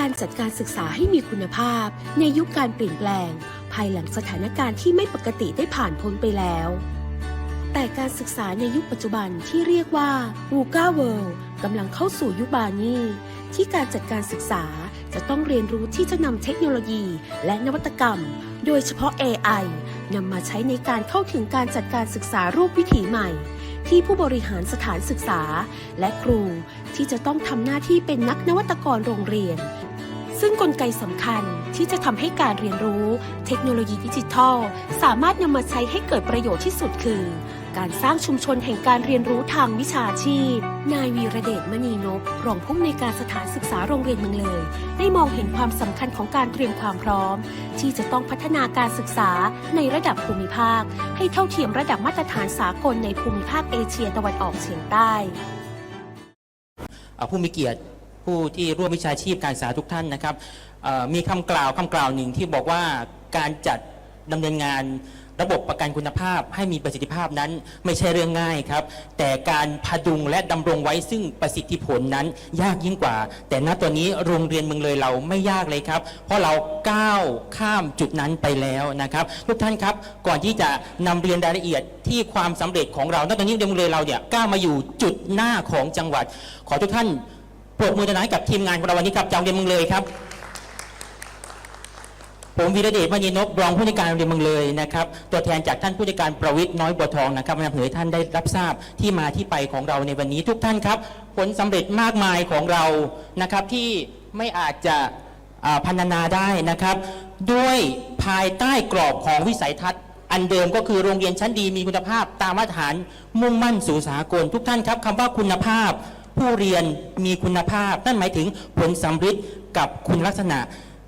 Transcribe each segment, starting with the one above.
การจัดการศึกษาให้มีคุณภาพ ในยุคการเปลี่ยนแปลง ภายหลังสถานการณ์ที่ไม่ปกติได้ผ่านพ้นไปแล้ว แต่การศึกษาในยุคปัจจุบันที่เรียกว่าวูกาเวิลด์กำลังเข้าสู่ยุคบานีที่การจัดการศึกษาจะต้องเรียนรู้ที่จะนำเทคโนโลยี และนวัตกรรม โดยเฉพาะ AI นำมาใช้ในการเข้าถึงการจัดการศึกษารูปวิถีใหม่ ที่ผู้บริหารสถานศึกษา และครูที่จะต้องทำหน้าที่เป็นนักนวัตกรโรงเรียน ซึ่งกลไกสำคัญที่จะทำให้การเรียนรู้เทคโนโลยีดิจิทัล สามารถนำมาใช้ให้เกิดประโยชน์ที่สุดคือ การสร้างชุมชนแห่งการเรียนรู้ทางวิชาชีพ นายวีระเดชมณีนพรองผู้อำนวยการสถานศึกษาโรงเรียนเมืองเลย ได้มองเห็นความสำคัญของการเตรียมความพร้อม ที่จะต้องพัฒนาการศึกษาในระดับภูมิภาค ให้เท่าเทียมระดับมาตรฐานสากลในภูมิภาคเอเชียตะวันออกเฉียงใต้เอ่อผู้มีเกียรติ ผู้ที่ร่วมวิชาชีพการศึกษาทุกท่านนะครับมีคำกล่าวคำกล่าวหนึ่งที่บอกว่าการจัดดำเนินงานระบบประกันคุณภาพให้มีประสิทธิภาพนั้นไม่ใช่เรื่องง่ายครับ แต่การพดุงและดำรงไว้ซึ่งประสิทธิผลนั้นยากยิ่งกว่า แต่ณตอนนี้โรงเรียนเมืองเลยเราไม่ยากเลยครับ เพราะเราก้าวข้ามจุดนั้นไปแล้วนะครับ ทุกท่านครับก่อนที่จะนำเรียนรายละเอียดที่ความสำเร็จของเราณตอนนี้โรงเรียเราเนี่ยก้าวมาอยู่จุดหน้าของจังหวัด ขอทุกท่าน ปรบมือดังๆให้กับทีมงานของเราวันนี้ครับจากโรงเรียนเมืองเลยครับ ผมวีระเดชมณีนพรองผู้ในวยการโรงเรียนเมืองเลยนะครับ ตัวแทนจากท่านผู้ในวยการประวิทย์น้อยบัวทองนะครับมานำเสนอท่านได้รับทราบที่มาที่ไปของเราในวันนี้ทุกท่านครับ ผลสำเร็จมากมายของเรานะครับที่ไม่อาจจะพันนาได้นะครับ ด้วยภายใต้กรอบของวิสัยทัศน์อันเดิมก็คือโรงเรียนชั้นดีมีคุณภาพตามมาตรฐานมุ่งมั่นสู่สากลทุกท่านครับคำว่าคุณภาพ ผู้เรียนมีคุณภาพ นั่นหมายถึงผลสำฤทธิ์กับคุณลักษณะ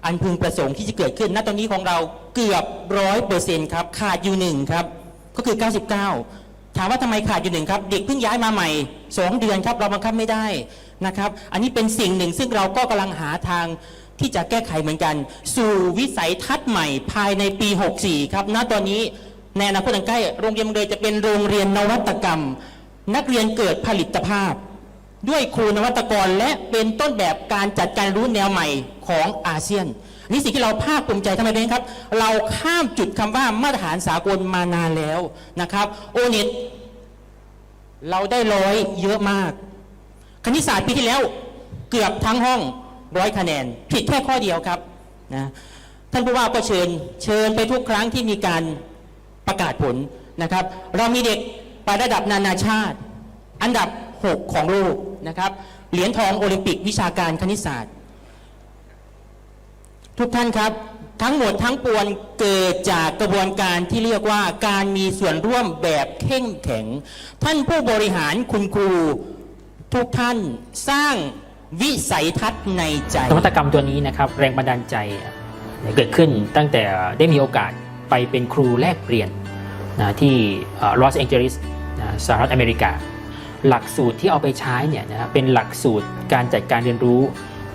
อันพึงประสงค์ที่จะเกิดขึ้น ณตอนนี้ของเราเกือบร้อยเปอร์เซ็นต์ครับขาดอยู่หนึ่งครับ ก็คือ 99 ถามว่าทำไมขาดอยู่หนึ่งครับ เด็กเพิ่งย้ายมาใหม่ 2 เดือนครับเราบังคับไม่ได้นะครับ อันนี้เป็นสิ่งหนึ่งซึ่งเราก็กำลังหาทางที่จะแก้ไขเหมือนกัน สู่วิสัยทัศน์ใหม่ภายในปี 64 ครับณตอนนี้ในอนาคตอันใกล้โรงเรียนเมืองเลยจะเป็นโรงเรียนนวัตกรรม นักเรียนเกิดผลิตภาพ ด้วยครูนวัตกรและเป็นต้นแบบการจัดการรู้แนวใหม่ของอาเซียน นี่สิ่งที่เราภาคภูมิใจทำไมเป็นครับ เราข้ามจุดคำว่ามาตรฐานสากลมานานแล้วนะครับโอเน็ตเราได้ร้อยเยอะมาก คณิตศาสตร์ปีที่แล้วเกือบทั้งห้องร้อยคะแนน ผิดแค่ข้อเดียวครับนะท่านผู้ว่าก็เชิญ เชิญไปทุกครั้งที่มีการประกาศผลนะครับ เรามีเด็กไประดับนานาชาติ อันดับ 6 ของโลกนะครับเหรียญทองโอลิมปิกวิชาการคณิตศาสตร์ ทุกท่านครับทั้งหมดทั้งปวงเกิดจากกระบวนการที่เรียกว่าการมีส่วนร่วมแบบเข้มแข็ง ท่านผู้บริหารคุณครู ทุกท่านสร้างวิสัยทัศน์ในใจนวัตกรรมตัวนี้นะครับ แรงบันดาลใจเกิดขึ้นตั้งแต่ได้มีโอกาสไปเป็นครูแลกเปลี่ยนนะที่ลอสแองเจลิสสหรัฐอเมริกา หลักสูตรที่เอาไปใช้เนี่ยนะเป็นหลักสูตรการจัดการเรียนรู้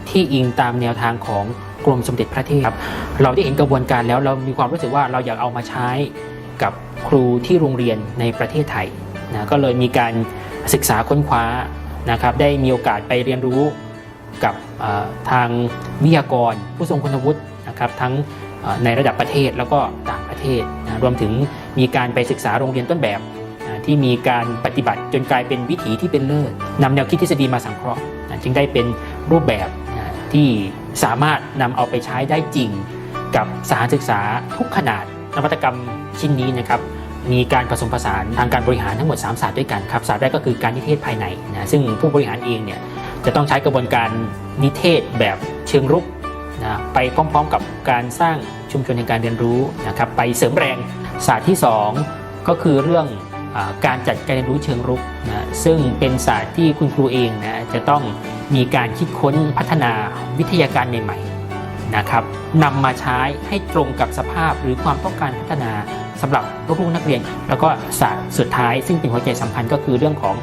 ที่อิงตามแนวทางของกรมสมเด็จพระเทพครับเราได้เห็นกระบวนการแล้วเรามีความรู้สึกว่าเราอยากเอามาใช้กับครูที่โรงเรียนในประเทศไทยนะก็เลยมีการศึกษาค้นคว้านะครับได้มีโอกาสไปเรียนรู้กับทางวิทยากร ผู้ทรงคุณวุฒินะครับทั้งในระดับประเทศแล้วก็ต่างประเทศนะรวมถึงมีการไปศึกษาโรงเรียนต้นแบบ ที่มีการปฏิบัติจนกลายเป็นวิถีที่เป็นเลิศนำแนวคิดทฤษฎีมาสังเคราะห์จึงได้เป็นรูปแบบที่สามารถนำเอาไปใช้ได้จริง กับสถานศึกษาทุกขนาดนวัตกรรมชิ้นนี้นะครับมีการผสมผสานทางการบริหารทั้งหมด 3 ศาสตร์ด้วยกันครับศาสตร์แรกก็คือการนิเทศภายในนะซึ่งผู้บริหารเองเนี่ยจะต้องใช้กระบวนการนิเทศแบบเชิงรุกนะไปพร้อมๆกับการสร้างชุมชนในการเรียนรู้นะครับไปเสริมแรงศาสตร์ที่ 2 ก็คือเรื่อง การจัดการเรียนรู้เชิงรุกนะซึ่งเป็นศาสตร์ที่คุณครูเองนะจะต้องมีการคิดค้นพัฒนาวิทยาการใหม่ๆนะครับนำมาใช้ให้ตรงกับสภาพหรือความต้องการพัฒนาสำหรับลูกนักเรียน แล้วก็ศาสตร์สุดท้าย ซึ่งเป็นหัวใจสำคัญก็คือเรื่องของ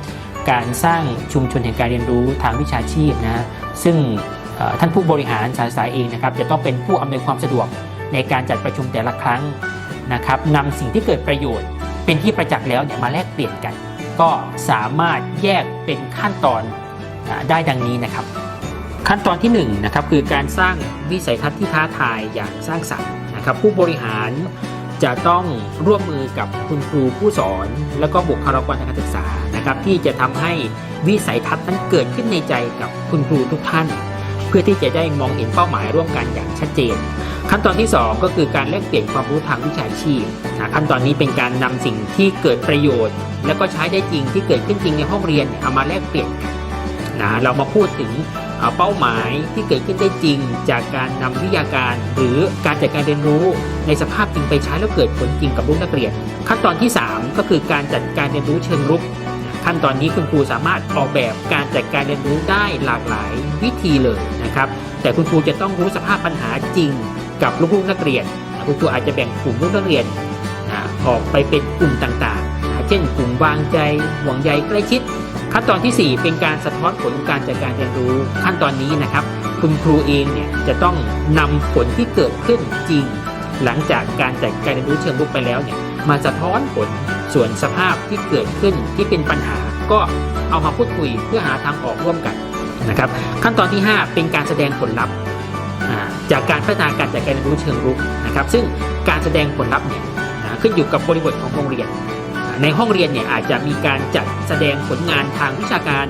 การสร้างชุมชนแห่งการเรียนรู้ทางวิชาชีพนะซึ่งท่านผู้บริหารสายสายเองนะครับจะต้องเป็นผู้อำนวยความสะดวกในการจัดประชุมแต่ละครั้งนะครับนำสิ่งที่เกิดประโยชน์ เป็นที่ประจักษ์แล้วเนี่ยมาแลกเปลี่ยนกัน ก็สามารถแยกเป็นขั้นตอนได้ดังนี้นะครับ ขั้นตอนที่1นงนะครับคือการสร้างวิสัยทัศน์ที่ท้าทายอย่างสร้างสรรค์นะครับผู้บริหารจะต้องร่วมมือกับคุณครูผู้สอน แล้วก็บุคลากรทางการศึกษานะครับที่จะทำให้วิสัยทัศน์นั้นเกิดขึ้นในใจกับคุณครูทุกท่าน เพื่อที่จะได้มองเห็นเป้าหมายร่วมกันอย่างชัดเจน ขั้นตอนที่ 2 ก็คือการแลกเปลี่ยนความรู้ทางวิชาชีพนะขั้นตอนนี้เป็นการนำสิ่งที่เกิดประโยชน์ และก็ใช้ได้จริงที่เกิดขึ้นจริงในห้องเรียนเอามาแลกเปลี่ยนกันนะเรามาพูดถึงเป้าหมายที่เกิดขึ้นได้จริง จากการนำวิทยาการ หรือการจัดการเรียนรู้ในสภาพจริงไปใช้แล้วเกิดผลจริงกับลูกนักเรียน ขั้นตอนที่ 3 ก็คือการจัดการเรียนรู้เชิงรุกขั้นตอนนี้คุณครูสามารถออกแบบการจัดการเรียนรู้ได้หลากหลายวิธีเลยนะครับ แต่คุณครูจะต้องรู้สภาพปัญหาจริง กับลูกๆนักเรียนคุณครูอาจจะแบ่งกลุ่มลูกนักเรียนออกไปเป็นกลุ่มต่างๆ เช่นกลุ่มวางใจห่วงใยใกล้ชิด ขั้นตอนทีสี่4 เป็นการสะท้อนผลการจัดการเรียนรู้ ขั้นตอนนี้นะครับ คุณครูเองเนี่ยจะต้องนำผลที่เกิดขึ้นจริง หลังจากการจัดการเรียนรู้เชิงรุกไปแล้วเนี่ยมาสะท้อนผลส่วนสภาพที่เกิดขึ้นที่เป็นปัญหา ก็เอามาพูดคุยเพื่อหาทางออกร่วมกันนะครับ ขั้นตอนที่ 5 เป็นการแสดงผลลัพธ์ จากการพัฒนาการจัดการเรียนรู้เชิงรุกนะครับซึ่งการแสดงผลลัพธ์เนี่ยนะขึ้นอยู่กับบริบทของโรงเรียน ในห้องเรียนเนี่ยอาจจะมีการจัดแสดงผลงานทางวิชาการ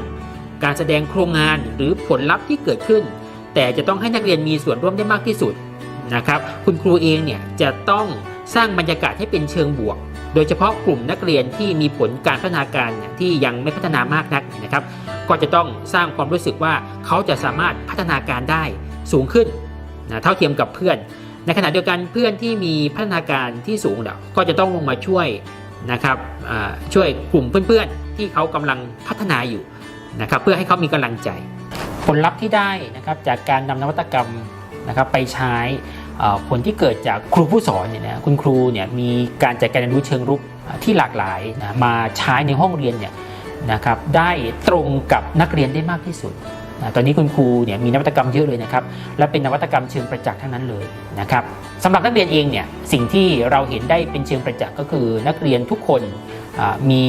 การแสดงโครงงานหรือผลลัพธ์ที่เกิดขึ้น แต่จะต้องให้นักเรียนมีส่วนร่วมได้มากที่สุดนะครับคุณครูเองเนี่ยจะต้องสร้างบรรยากาศให้เป็นเชิงบวก โดยเฉพาะกลุ่มนักเรียนที่มีผลการพัฒนาการเนี่ยที่ยังไม่พัฒนามากนักนะครับ ก็จะต้องสร้างความรู้สึกว่าเขาจะสามารถพัฒนาการได้สูงขึ้น นะเท่าเทียมกับเพื่อน ในขณะเดียวกันเพื่อนที่มีพัฒนาการที่สูงเนี่ยก็จะต้องลงมาช่วยนะครับช่วยกลุ่มเพื่อนๆ ที่เขากำลังพัฒนาอยู่นะครับเพื่อให้เขามีกำลังใจ ผลลัพธ์ที่ได้นะครับจากการนำนวัตกรรมนะครับไปใช้ผลที่เกิดจากครูผู้สอนเนี่ยนะคุณครูเนี่ยมีการจัดการเรียนรู้เชิงรุกที่หลากหลายนะมาใช้ในห้องเรียนเนี่ยนะครับได้ตรงกับนักเรียนได้มากที่สุด ตอนนี้คุณครูเนี่ยมีนวัตกรรมเยอะเลยนะครับและเป็นนวัตกรรมเชิงประจักษ์ทั้งนั้นเลยนะครับสำหรับนักเรียนเองเนี่ยสิ่งที่เราเห็นได้เป็นเชิงประจักษ์ก็คือนักเรียนทุกคนมี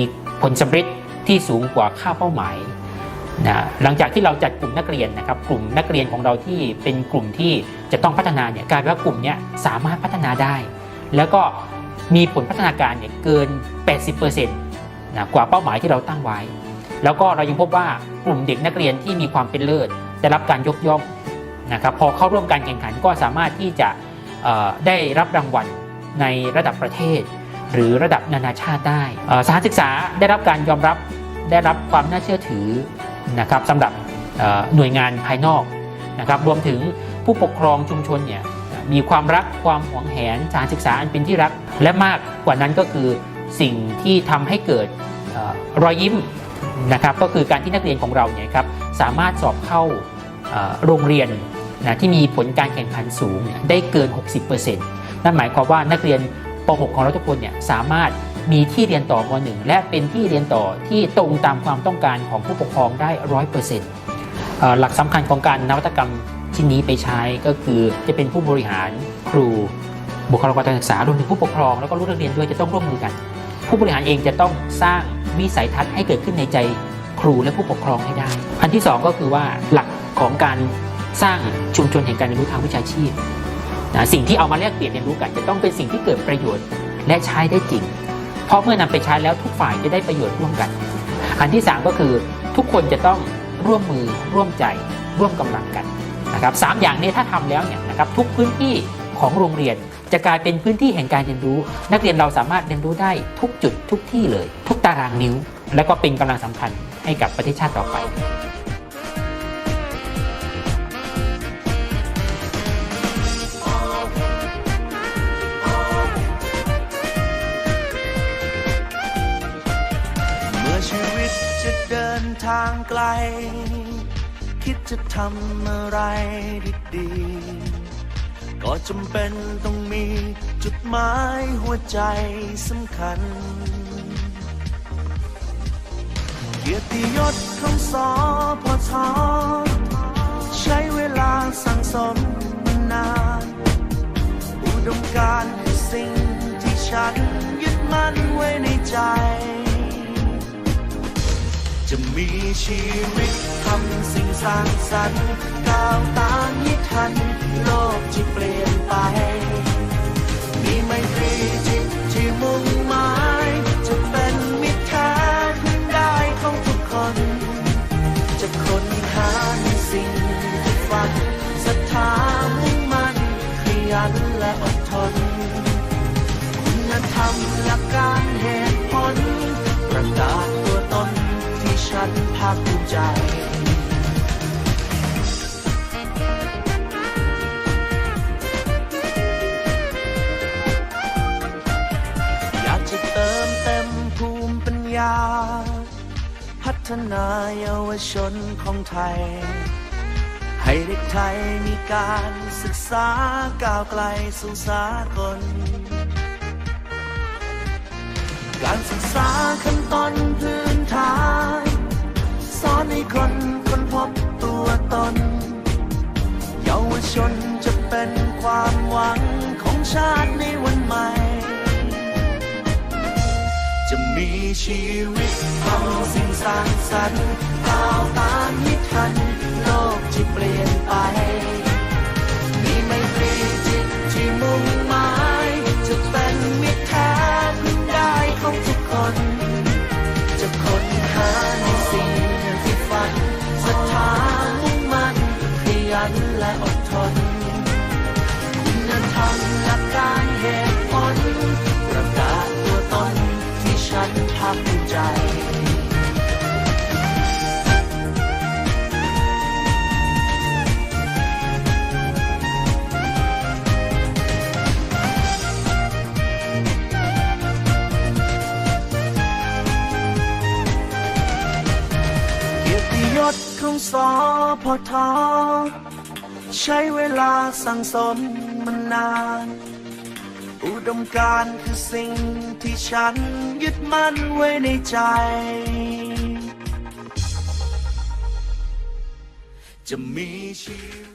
ผลสำเร็จที่สูงกว่าค่าเป้าหมายนะหลังจากที่เราจัดกลุ่มนักเรียนนะครับ กลุ่มนักเรียนของเราที่เป็นกลุ่มที่จะต้องพัฒนาเนี่ยกลายเป็นว่ากลุ่มนี้สามารถพัฒนาได้ แล้วก็มีผลพัฒนาการเนี่ยเกิน 80%นะกว่าเป้าหมายที่เราตั้งไว้ แล้วก็เรายังพบว่ากลุ่มเด็กนักเรียนที่มีความเป็นเลิศได้รับการยกย่องนะครับพอเข้าร่วมการแข่งขันก็สามารถที่จะได้รับรางวัลในระดับประเทศ หรือระดับนานาชาติได้สถานศึกษาได้รับการยอมรับได้รับความน่าเชื่อถือนะครับสำหรับหน่วยงานภายนอกนะครับรวมถึงผู้ปกครองชุมชนเนี่ยมีความรักความหวงแหนสถานศึกษาอันเป็นที่รัก และมากกว่านั้นก็คือสิ่งที่ทำให้เกิดออรอยยิ้ม นะครับก็คือการที่นักเรียนของเราเนี่ยครับสามารถสอบเข้าโรงเรียนนะที่มีผลการแข่งขันสูงเนี่ยได้เกิน 60%นั่นหมายความว่านักเรียนป .6 ของเราทุกคนเนี่ยสามารถมีที่เรียนต่อม .1 และเป็นที่เรียนต่อที่ตรงตามความต้องการของผู้ปกครองได้ร้อยเปอร์เซ็นต์หลักสำคัญของการนวัตกรรมชิ้นนี้ไปใช้ก็คือจะเป็นผู้บริหารครูบุคลากรทางศึกษารวมถึงผู้ปกครองแล้วก็ลูกนักเรียนด้วยจะต้องร่วมมือกัน ผู้บริหารเองจะต้องสร้างวิสัยทัศน์ให้เกิดขึ้นในใจครูและผู้ปกครองให้ได้ อันที่สองก็คือว่าหลักของการสร้างชุมชนแห่งการเรียนรู้ทางวิชาชีพนะสิ่งที่เอามาแลกเปลี่ยนเรียนรู้กัน จะต้องเป็นสิ่งที่เกิดประโยชน์และใช้ได้จริง เพราะเมื่อนำไปใช้แล้วทุกฝ่ายจะได้ประโยชน์ร่วมกัน อันที่ 3 ก็คือทุกคนจะต้องร่วมมือร่วมใจร่วมกำลังกันนะครับสามอย่างนี้ถ้าทำแล้วเนี่ยนะครับทุกพื้นที่ของโรงเรียน จะกลายเป็นพื้นที่แห่งการเรียนรู้ นักเรียนเราสามารถเรียนรู้ได้ทุกจุดทุกที่เลย ทุกตารางนิ้ว และก็เป็นกำลังสำคัญให้กับประเทศชาติต่อไปเมื่อชีวิตจะเดินทางไกล คิดจะทำอะไรดีๆ ก็จำเป็นต้องมีจุดหมายหัวใจสำคัญ เกียรติยศของสอพอทอใช้เวลาสั่งสมมานานอุดมการคือสิ่งที่ฉันยึดมั่นไว้ในใจ จะมีชีวิตทำสิ่งสร้างสรรค์ก้าวตามให้ทัน โลกที่เปลี่ยนไป มีไมตรีจิตที่มุ่งหมายจะเป็นมิตรแท้พึ่งได้ของทุกคน จะค้นหาในสิ่งที่ฝันศรัทธามุ่งมั่นขยันและอดทน คุณธรรมหลักการเหตุผลประกาศตัวตนที่ฉันภาคภูมิใจา พัฒนาเยาวชนของไทย ให้เด็กไทยมีการศึกษาก้าวไกลสู่สากล การศึกษาขั้นต้นพื้นฐานสอนให้คนคนพบตัวตน เยาวชนจะเป็นความหวังของชาติในวันใหม่ มีชีวิตทำสิ่งสร้างสรรค์ก้าวตามให้ทัน โลกที่เปลี่ยนไป มีไมตรีจิตที่มุ่งหมายจะเป็นมิตรแท้พึงได้ของทุกคน จะค้นหาในสิ่งที่ฝันศรัทธามุ่งมั่นขยันและอดทน คุณธรรมหลัก นภาคภูมิใจเกียรติยศของสอพอทอใช้เวลาสั่งสมมานาน อุดมการคือสิ่งที่ฉันยึดมั่นไว้ในใจ จะมีชีวิต